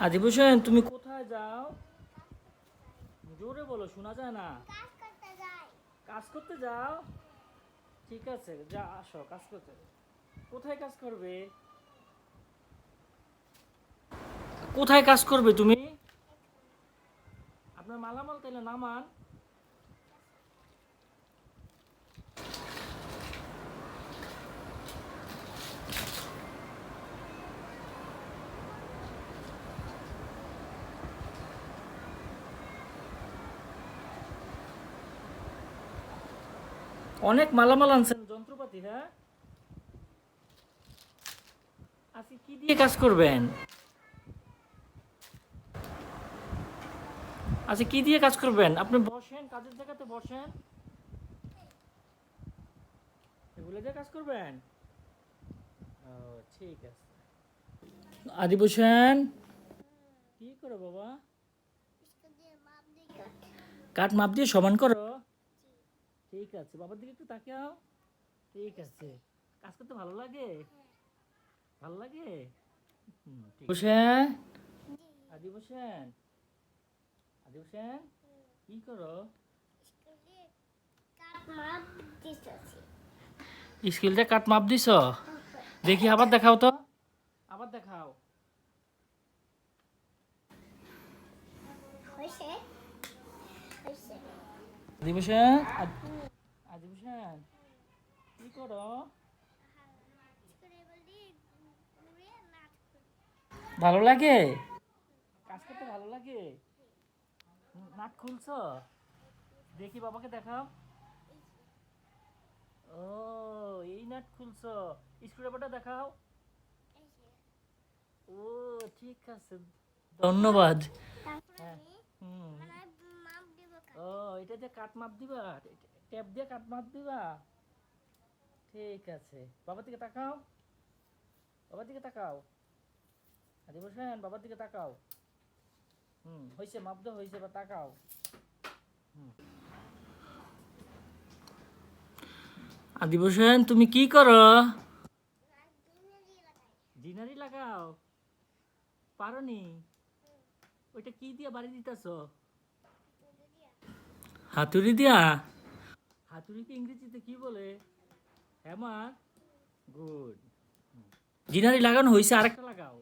আদিব হোসেন তুমি কোথায় যাও? জোরে বলো শোনা যায় না? কাজ করতে কাজ করতে যাও? ঠিক আছে যা আসো কাজ করতে। কোথায় কাজ করবে? কোথায় কাজ করবে তুমি? আপনার মালামাল তাইলে নামান। অনেক মালামাল আনছেন যন্ত্রপাতি হ্যাঁ? আজকে কি দিয়ে কাজ করবেন? আচ্ছা কি দিয়ে কাজ করবেন? আপনি বসেন কাজের জায়গাতে বসেন। এগুলো দিয়ে কাজ করবেন? ও ঠিক আছে। আদিব হোসেন কি করো বাবা? কাঠ মাপ দিয়ে সমান করো। ঠিক আছে বাবার দিকে একটু তাকাও ঠিক আছে। কাজ করতে ভালো লাগে? ভালো লাগে? হোসেন আদি হোসেন আদি হোসেন কি করো? স্কিলটা কাঠ মাপ দিছ? দেখি আবার দেখাও তো। আবার দেখাও। হয়েছে? হয়েছে। কি করো? ভালো লাগে? কাজ করতে ভালো লাগে? নাট খুলছ? দেখি বাবাকে দেখাও। ও, এই নাট খুলছ। স্ক্রুড্রাইভারটা দেখাও। ও, ঠিক আছে। ধন্যবাদ। হ্যাঁ। হুম। ও, এটা দিয়ে কাট মাপ দিবা? ট্যাপ দিয়ে কাট মাপ দিবা? ঠিক আছে। বাবার দিকে তাকাও। বাবার দিকে তাকাও। আদি বসেন বাবার দিকে তাকাও। হুম হয়েছে মাপ দেওয়া হয়েছে বা তাকাও। হুম। আদি বসেন তুমি কি করো? জিনারি লাগাও। পারনি? ওইটা কি দিয়ে বাড়ি দিতেছ? হাতুড়ি দিয়া? হাতুড়িকে ইংরেজিতে কি বলে? হ্যামার গুড জিনারি লাগানো হয়েছে আরেকটা লাগাও।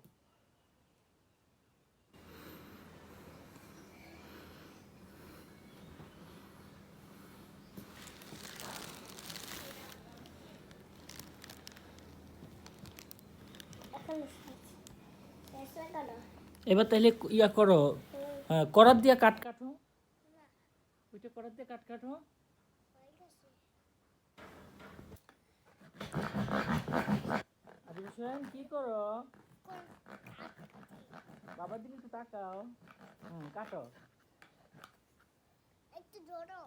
এবার তাহলে ইয়া করো করাত দিয়া কাট কাটো। করাত দিয়ে কাট কাটো। হয়ে গেছে কি করো? বাবার দিকে একটু তাকাও। হুম কাটো। একটু ধরো।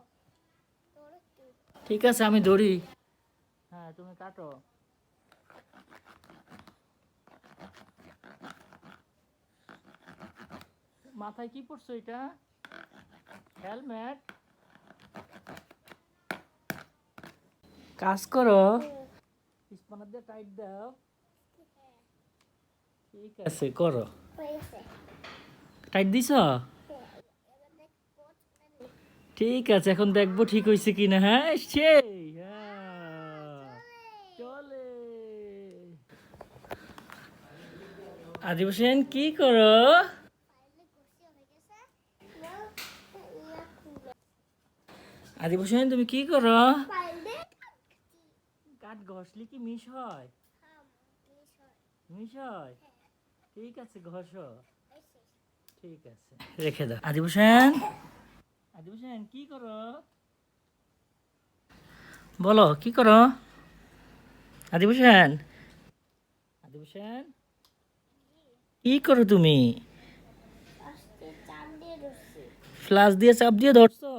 ধরো ঠিক আছে আমি ধরি। হ্যাঁ তুমি কাটো। মাথায় কি পড়ছো এটা? হেলমেট? কাজ করো। স্পানার দিয়ে টাইট দাও। ঠিক আছে করো। টাইট দিছ? ঠিক আছে এখন দেখব ঠিক হয়েছে কিনা। হ্যাঁ সেই হ্যাঁ চলে। আদি হোসেন কি করো? ফাইলে ঘষে হয়ে গেছে না ইয়া খুলে আদি হোসেন তুমি কি করো? কাঠ ঘষলে কি মিশ হয়? হয় মিশ হয়। ঠিক আছে ঘষ। ঠিক আছে। রেখে দাও। আদি হোসেন? কি করো? বলো কি করো? আদি হোসেন? কি করো তুমি? আস্তে চাপ দিয়ে ধরছি। ফ্লাশ দিয়ে চাপ দিয়ে ধরছো?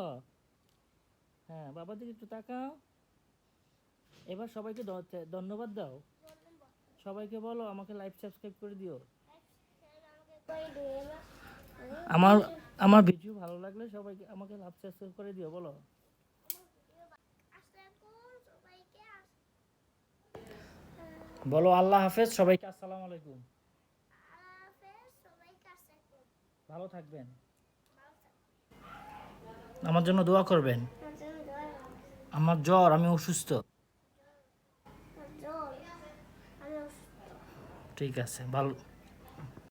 হ্যাঁ বাবা দিকে একটু তাকাও। এবার সবাইকে ধন্যবাদ দাও। সবাইকে বলো আমাকে লাইভ সাবস্ক্রাইব করে দিও। আমার আমার ভিডিও ভালো লাগলে সবাইকে আমাকে লাইভ সাবস্ক্রাইব করে দিও বলো। বলো আল্লাহ হাফেজ সবাইকে আসসালামু আলাইকুম। ভালো থাকবেন। আমার জন্য দোয়া করবেন। আমার জ্বর আমি অসুস্থ। ঠিক আছে ভালো